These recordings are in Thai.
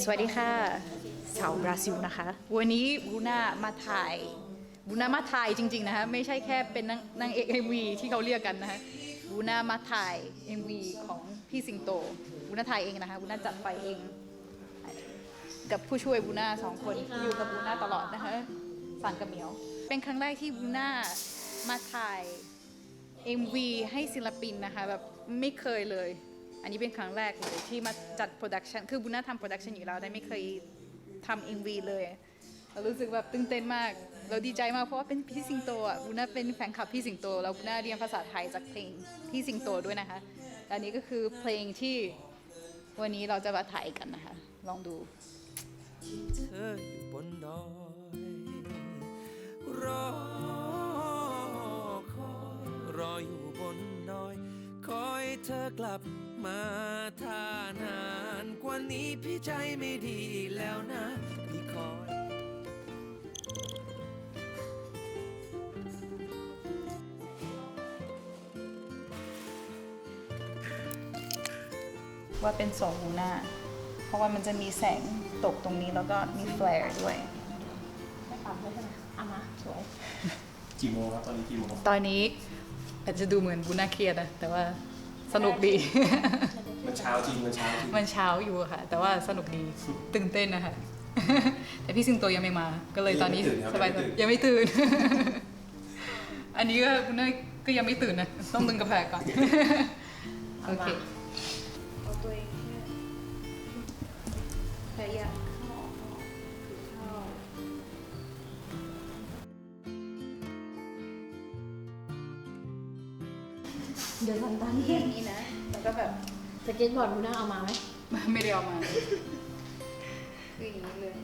สวัสดีค่ะชาวบราซิลนะคะ วันนี้บูน่ามาถ่ายบูน่ามาถ่ายจริง ๆ นะคะไม่ใช่แค่เป็นนางนางเอก MV ที่เขาเรียกกันนะคะบูน่ามาถ่าย MV ของพี่สิงโตบูน่าถ่ายเองนะคะบูน่าจัดไฟเอง กับผู้ช่วยบูน่าสองคนที่อยู่กับบูน่าตลอดนะคะสันกับเหมียว เป็นครั้งแรกที่บูน่ามาถ่าย MV ให้ศิลปินนะคะแบบไม่เคยเลย อันนี้เป็นครั้งแรกเลยที่มาจัดโปรดักชันคือบุญน่าทำโปรดักชันอยู่แล้วได้ไม่เคยทำ MV เลยเรารู้สึกแบบตื่นเต้นมาก เราดีใจมากเพราะว่าเป็นพี่สิงโตอะบุญน่าเป็นแฟนคลับพี่สิงโตแล้วบุญน่าเรียนภาษาไทยจากเพลงพี่สิงโตด้วยนะคะและอันนี้ก็คือเพลงที่วันนี้เราจะมาถ่ายกันนะคะ ลองดูเธออยู่บนดอยรอคอยรออยู่บนดอย คอยเธอกลับ มาถ้านานกว่านี้พี่ใจไม่ดีแล้วนะพี่คอยว่าเป็นสองบูน่าเพราะว่ามันจะมีแสงตกตรงนี้แล้วก็มีแฟลร์ด้วย ไม่ปรับเลยใช่ไหมเอามาสวย กี่โมงครับตอนนี้กี่โมงครับตอนนี้อาจจะดูเหมือนบูน่าเครียดนะแต่ว่า สนุกดี มันเช้าจริงมันเช้าจริงมันเช้าอยู่ค่ะ แต่ว่าสนุกดีตื่นเต้นนะคะ แต่พี่สิงโตยังไม่มา ก็เลยตอนนี้สบายๆยังไม่ตื่น อันนี้ก็คุณเนยก็ยังไม่ตื่นนะ ต้องดึงกาแฟก่อน โอเคเอาตัวเองแค่แค่อยากเข้าออกเข้าออกเดี๋ยวทันตันแค่นี้นะ แล้วก็แบบสเก็ตบอร์ดคุณน่าเอามาไหมไม่ได้เอามาคืออย่างนี้เลย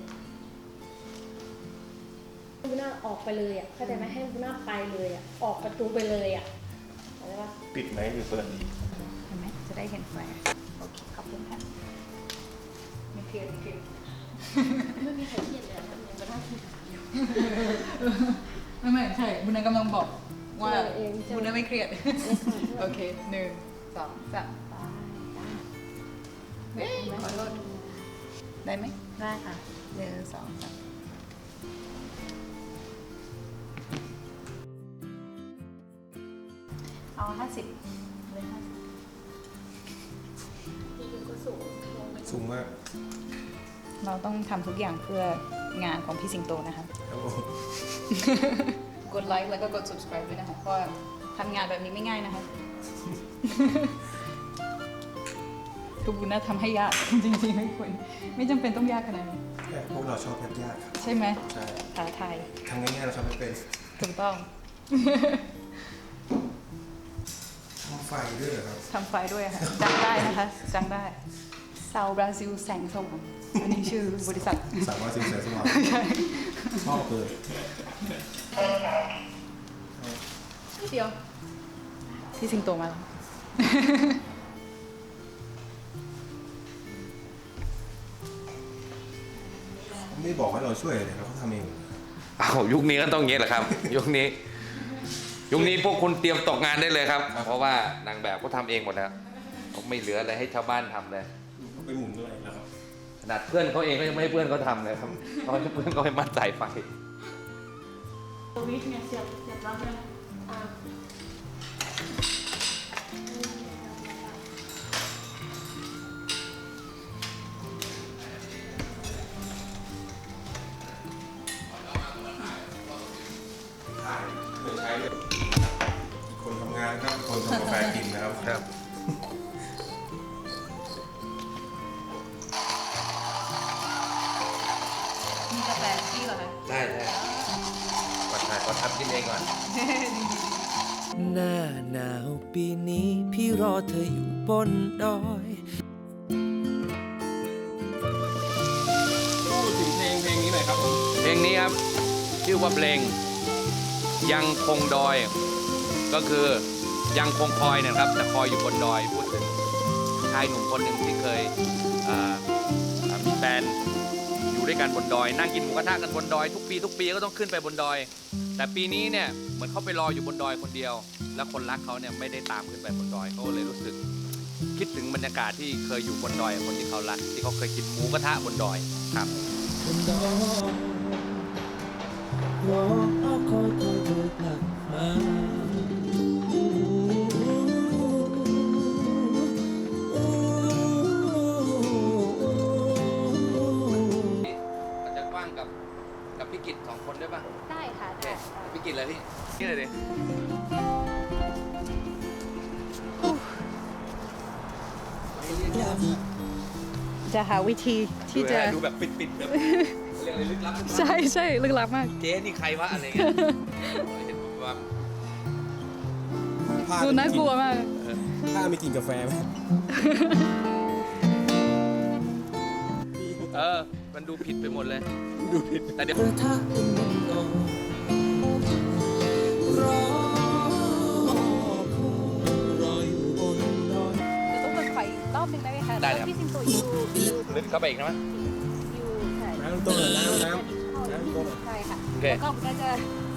คุณน่าออกไปเลยอะเข้าใจไหมให้คุณน่าไปเลยอะออกประตูไปเลยอะเข้าใจปะปิดไหมหรือเปิดดีเห็นไหมจะได้เห็นแฟลร์โอเคขอบคุณค่ะไม่เครียดไม่เครียดไม่มีใครเครียดเลยอะทำไมมันน่าเครียดไม่ไม่ใช่บุญนันกำลังบอกว่าเออเองใช่ไหมบุญนันไม่เครียดโอเคหนึ่ง สองสามตายตายเฮ้ยขอโทษ ได้ไหมได้ค่ะหนึ่งสองสามเอาห้าสิบเลยห้าสิบนี่ก็สูงลงไปสูงมาก เราต้องทำทุกอย่างเพื่องานของพี่สิงโตนะคะ ครับผมกดไลค์แล้วก็กด subscribe ด้วยนะคะ เพราะว่าทำงานแบบนี้ไม่ง่ายนะคะ ทุกบุญน่าทำให้ยาก จริงๆไม่ควรไม่จำเป็นต้องยากขนาดนี้แต่พวกเราชอบยากๆครับ ใช่ไหมใช่ท้าทายทำง่ายๆเราทำไม่เป็นถูกต้อง ทำไฟด้วยเหรอครับ ทำไฟด้วยค่ะจังได้นะคะจังได้ซาวบราซิลแสงสว่างอันนี้ชื่อบริษัท สามารถสินแสสว่างชอบเลย เดียว พี่สิงโตมาแล้วไม่บอกให้เราช่วยเลยเราก็ทำเองเอายุคนี้ก็ต้องอย่างนี้แหละครับ ยุคนี้ ยุคนี้พวกคุณเตรียมตกงานได้เลยครับ เพราะว่านางแบบเขาทำเองหมดแล้วเขาไม่เหลืออะไรให้ชาวบ้านทำเลยไปหมุนด้วยนะครับขนาดเพื่อนเขาเองก็ยังไม่ให้เพื่อนเขาทำเลยครับเพราะเพื่อนเขาให้มัดสายไฟตัววิทย์เนี่ยเสียบเสียบรับเลย กาแฟกินนะครับครับมีกาแฟพี่เหรอคะได้ได้ก่อนถ่ายก่อนทำกินเองก่อน หน้าหนาวปีนี้พี่รอเธออยู่บนดอยพูดถึงเพลงเพลงนี้หน่อยครับผมเพลงนี้ครับ ชื่อว่าเพลงยังคงดอย ก็คือ ยังคงคอยนะครับ แต่คอยอยู่บนดอยพูดถึงชายหนุ่มคนหนึ่งที่เคยมีแฟนอยู่ด้วยกันบนดอย นั่งกินหมูกระทะกันบนดอยทุกปีทุกปีก็ต้องขึ้นไปบนดอย แต่ปีนี้เนี่ยเหมือนเขาไปรออยู่บนดอยคนเดียว แล้วคนรักเขาเนี่ยไม่ได้ตามขึ้นไปบนดอยเขาเลยรู้สึก คิดถึงบรรยากาศที่เคยอยู่บนดอยคนที่เขารักที่เขาเคยกินหมูกระทะบนดอยครับรอคอย พี่กิจเลยพี่นี่เลยดิจะหาวิธีที่จะดูแบบปิดๆแบบเรียกอะไรลึกลับลึกลับใช่ใช่ลึกลับมาก เจ๊นี่ใครวะอะไรเงี้ยเห็นว่าผ้าดูน่ากลัวมากผ้ามีกลิ่นกาแฟไหมเออ มันดูผิดไปหมดเลย ดูผิดแต่เดี๋ยวกระทะ เป็นบนโต๊ะรอรออยู่บนดอยเดี๋ยวต้องเปิดไฟอีกรอบหนึ่งได้ไหมคะได้เลยครับ แล้วพี่ซิมโตอยู่อยู่ลึกเข้าไปอีกนะมั้ย อยู่ใช่น้ำต้นน้ำน้ำเข้าอยู่ใช่ค่ะโอเค แล้วก็ก็จะ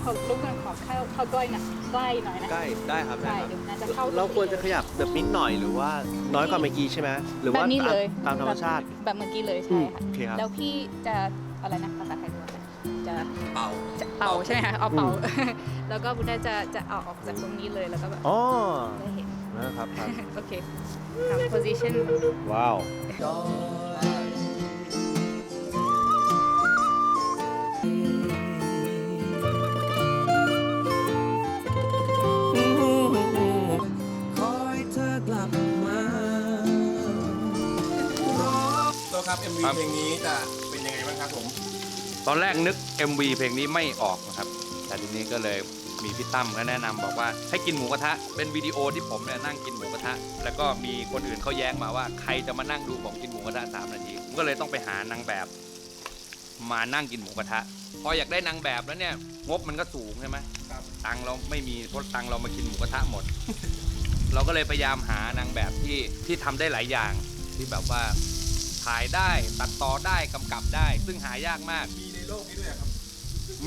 ขอลุกกันขอเข้าเข้าใกล้หน่อยใกล้หน่อยนะใกล้ได้ครับได้ใช่ครับ เดี๋ยวน่าจะเข้า เราควรจะขยับแบบนิดหน่อยหรือว่าน้อยกว่าเมื่อกี้ใช่ไหมหรือแบว่าบนี้เลยตามธรรมชาติแบบเมื่อกี้เลยใช่ค่ะโอเคครับ แล้วพี่จะอะไรนะภาษาไทยด้วย จะเป่าจะเป่าใช่ไหมคะเอาเป่า แล้วก็บุญได้จะจะเอาออกจากตรงนี้เลยแล้วก็แบบอ๋อได้เห็น นะครับครับ โอเคทำ position ว้าวคอยเธอกลับมาตัวครับ MV ครับ เพลงนี้จะเป็นยังไงบ้างครับผม ตอนแรกนึก MV เพลงนี้ไม่ออกนะครับ แต่ทีนี้ก็เลยมีพี่ตั้มก็แนะนำบอกว่าให้กินหมูกระทะ เป็นวิดีโอที่ผมเนี่ยนั่งกินหมูกระทะ แล้วก็มีคนอื่นเขาแย้งมาว่าใครจะมานั่งดูผมกินหมูกระทะสามนาทีผมก็เลยต้องไปหานางแบบ มานั่งกินหมูกระทะ พออยากได้นางแบบแล้วเนี่ยงบมันก็สูงใช่ไหมครับตังค์เราไม่มีเพราะตังค์เรามากินหมูกระทะหมด เราก็เลยพยายามหานางแบบที่ที่ทำได้หลายอย่างที่แบบว่า ถ่ายได้ตัดต่อได้กำกับได้ ซึ่งหายากมาก มีในโลกนี้ด้วยเหรอครับ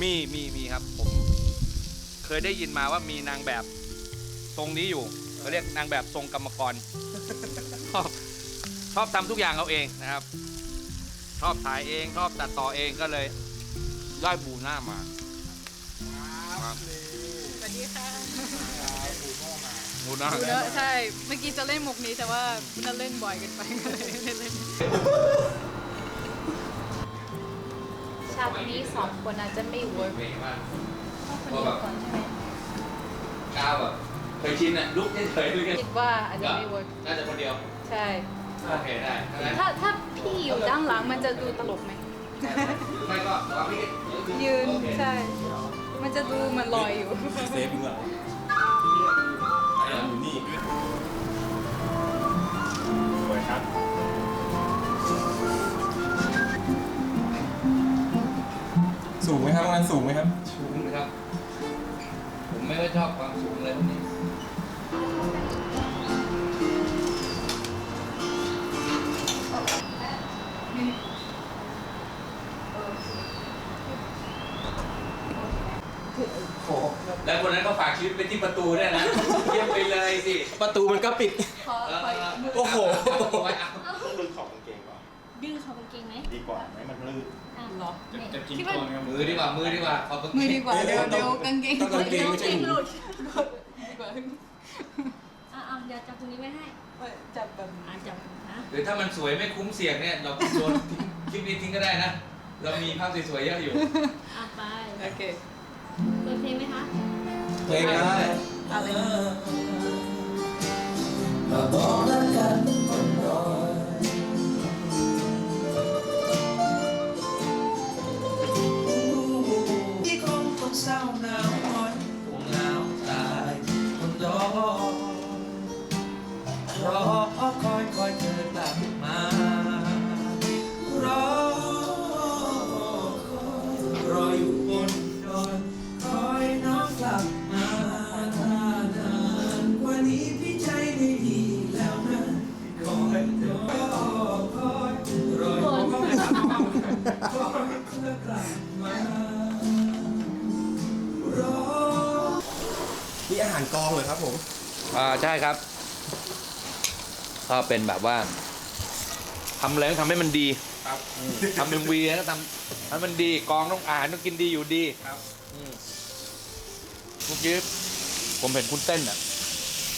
มีมีมีครับ ผม เคยได้ยินมาว่ามีนางแบบทรงนี้อยู่เขาเรียกนางแบบทรงกรรมกร ชอบชอบทำทุกอย่างเอาเองนะครับ ชอบถ่ายเองชอบตัดต่อเองก็เลยได้บูหน้ามา บูหน้าบุญนะใช่ เมื่อกี้จะเล่นมุกนี้แต่ว่าบุญนะเล่นบ่อยเกันไปก็เลยเล่นเล่นฉากนี้สองคนอาจจะไม่เวิร์กเก่งมากต้องคนเดียวก่อนใช่ไหมก้าวแบบเคยชินอะลุกเฉยๆเลยคิดว่าอาจจะไม่เวิร์กน่าจะคนเดียว ใช่โอเคได้ ถ้างั้นถ้าถ้าพี่อยู่ด้านหลังมันจะดูตลกไหมไม่ก็วางพี่ยืนโอเคใช่ มันจะดูเหมันลอยอยู่เซฟมึงเหรอไอ้อยู่นี่สวยครับสูงไหมครับงานสูงไหมครับ สูงนะครับ ผมไม่ค่อยชอบความสูงเลยวันนี้แล้วคนนั้นก็ฝากชีวิตไปที่ประตูด้วยนะ ไปเลยสิประตูมันก็ปิดโอ้โหเอาไว้อดึงขอบกางเกงก่อนดึงเขากางเกงไหมดีกว่าไหมมันลื่น อะหรอจะกินคิดตัว่าวไงมือดีกว่ามือดีกว่าขอบคุณมือดีกว่าเดี๋ยวเดี๋ยวกางเกงต้องกางเกงไม่ใช่หมูดีกว่าอะอะเดี๋ยวจับตรงนี้ไว้ให้จับแบบอะจับนะหรือถ้ามันสวยไม่คุ้มเสี่ยงเนี่ยเราโดนทิ้งคลิปนี้ทิ้งก็ได้นะ เรามีภาพสวยๆเยอะอยู่ อะไปโอเค เปิดเพลงไหมคะ เพลงได้ เหารกองเหรอครับผม อ่าใช่ครับก็เป็นแบบว่าทำอะไรต้องทำให้มันดีครับทำเอ็มวีก็ทำให้มันดีกองต้องอาหารต้องกินดีอยู่ดีครับอืมเมื่อกี้ผมเห็นคุณเต้นอะ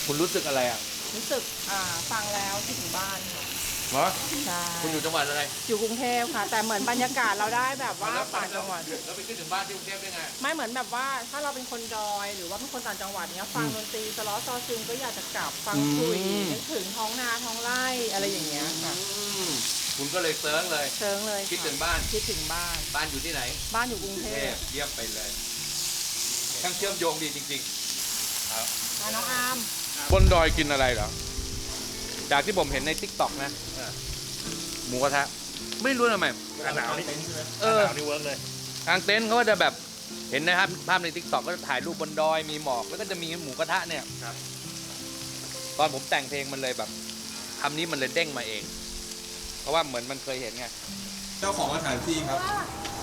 คุณรู้สึกอะไรอะ รู้สึกอ่าฟังแล้วคิดถึงบ้านค่ะ เหรอใช่คุณอยู่จังหวัดอะไรอยู่กรุงเทพค่ะ แต่เหมือนบรรยากาศเราได้แบบว่าต่างจังหวัด แล้วไปขึ้นถึงบ้านที่กรุงเทพได้ไง ไม่เหมือนแบบว่าถ้าเราเป็นคนดอยหรือว่าเป็นคนต่างจังหวัดเนี้ยฟังดนตรีสล้อซอซึงก็อยากจะกลับฟังคุยอืมนึกถึงท้องนาท้องไร่อะไรอย่างเงี้ยค่ะอืมคุณก็เลยเซิร์งเลยเชิงเลยคิดะถึงบ้านคิดถึงบ้าน บ้านอยู่ที่ไหน บ้านอยู่กรุงกรุงเทเทพพเยี่ยมไปเลยช่างเชื่อมโยงดีจริงอะน้องอาร์มๆบนดอยกินอะไรเหรอ จากที่ผมเห็นในทิกตอกนะหมูกระทะไม่รู้ทำไม หน้าหนาวนี่เออหน้าหนาวนี่เวิร์กเลย ทางเต็นท์เขาก็จะแบบเห็นนะครับภาพในทิกตอกก็จะถ่ายรูปบนดอยมีหมอกแล้วก็จะมีหมูกระทะเนี่ยครับ ตอนผมแต่งเพลงมันเลยแบบคำนี้มันเลยเด้งมาเอง เพราะว่าเหมือนมันเคยเห็นไง เจ้าของสถานที่ครับ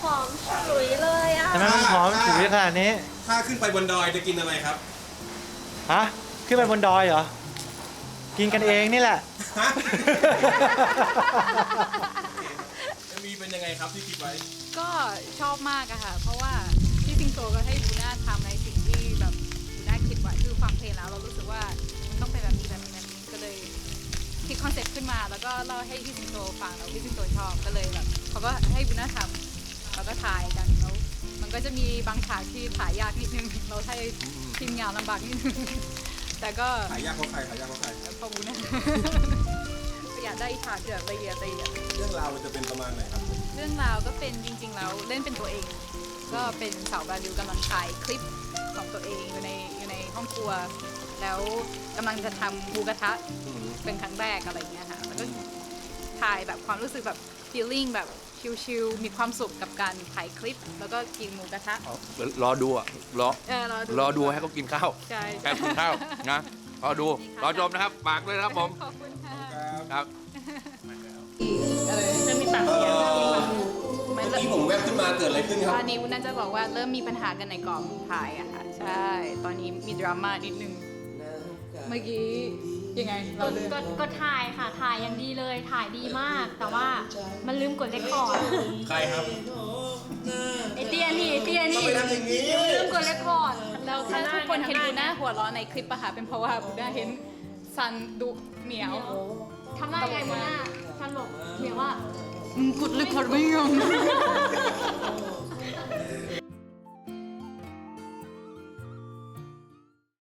หอมฉุยเลยอะ ทำไมมันหอมฉุยขนาดนี้ ถ้าขึ้นไปบนดอยจะกินอะไรครับ ฮะ ขึ้นไปบนดอยเหรอ กินกันเองนี่แหละ ฮะ จะมีเป็นยังไงครับที่คิดไว้ ก็ชอบมากอะค่ะ เพราะว่าพี่สิงโตก็ให้บูน่าทำในสิ่งที่แบบบูน่าคิดไว้คือฟังเพลงแล้วเรารู้สึกว่ามันต้องเป็นแบบนี้แบบนี้แบบนี้ก็เลยคิดคอนเซ็ปต์ขึ้นมา แล้วก็เล่าให้พี่สิงโตฟังแล้วพี่สิงโตชอบก็เลยแบบเขาก็ให้บูน่าทำแล้วก็ถ่ายกันแล้วมันก็จะมีบางฉากที่ถ่ายยากนิดนึงเราให้ทีมงานลำบากนิดนึงแต่ก็ ขายยากเพราะใครขายยากเพราะใครพ อบูน่าอยากได้ฉากแบบละเอียดละเอียดเรื่องราวมันจะเป็นประมาณไหนครับเรื่องราวก็เป็นจริงๆแล้วเล่นเป็นตัวเอง ก็เป็นสาวบราซิลกำลังถ่ายคลิปของตัวเองอยู่ในอยู่ในห้องครัว แล้วกำลังจะทำหมูกระทะเป็นครั้งแรกอะไรอย่างเงี้ยค่ะแล้วก็ถ่ายแบบความรู้สึกแบบ feeling แบบชิลๆมีความสุขกับการถ่ายคลิป แล้วก็กินหมูกระทะรอดูอะรอเออรอดูรอดูให้เขากินข้าวใช่ แอบกินข้าวนะ รอดูรอชมนะครับฝากด้วยนะครับผมขอบคุณค่ะครับจะมีปากเสียงไม่เมื่อเลิกี้ผมแวบขึ้นมาเกิดอะไรขึ้นครับตอนนี้วุ้นน่าจะบอกว่าเริ่มมีปัญหากันในกองถ่ายอะค่ะ ใช่ ตอนนี้มีดราม่านิดนึง เมื่อกี้ยังไงเราเดินก็ก็ถ่ายค่ะ ถ่ายอย่างดีเลย ถ่ายดีมาก แต่ว่ามันลืมกดเรคคอร์ด ใครครับ ไอเตี้ยนี่ไอเตี้ยนี่ทำไมทำอย่างนี้ลืมกดเรคคอร์ดแล้วถ้าทุกคนเห็นบูน่าหัวเราะในคลิปอะค่ะเป็นเพราะว่าบูน่าเห็นซันดุเหนียว ทำได้ไงมุน่าฉันบอกเหมียวว่า มึงกดเลยคอร์ดไม่ยอม